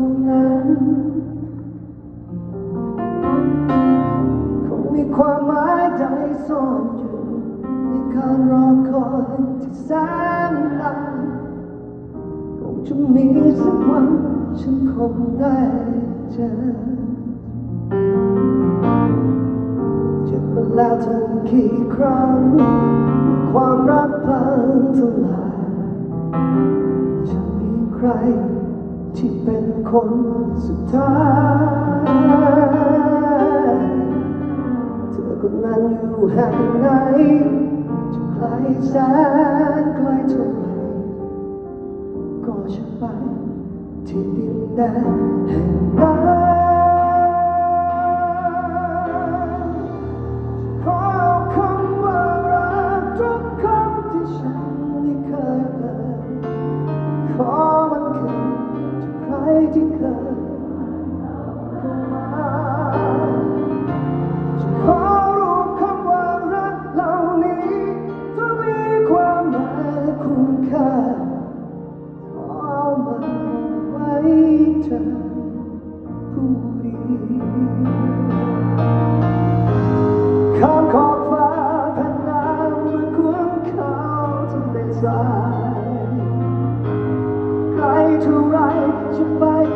ตรงนั้นคงมีความหมายใดซ่อนอยู่ในการรอคอยที่แสนนานคงจะมีสักวันฉันคงได้เจอเจ็บมาแล้วทั้งกี่ครั้ง ความรักพังทลายจะมีใคร ที่เป็นคนสุดท้ายเธอคนนั้นอยู่แห่งไหนจะไกลแสนไกลเท่าไหร่ก็จะไปที่ดินแดนแห่ง ที่เคยฉันขอรวมคำว่ารักเหล่านี้เพื่อมีความหมายและคุณค่าขอเอามาไว้เธอผู้ดียวขอบฟ้าผ่นน้ำเมื่อควเขาทะเลทรายไกลท่าไร you by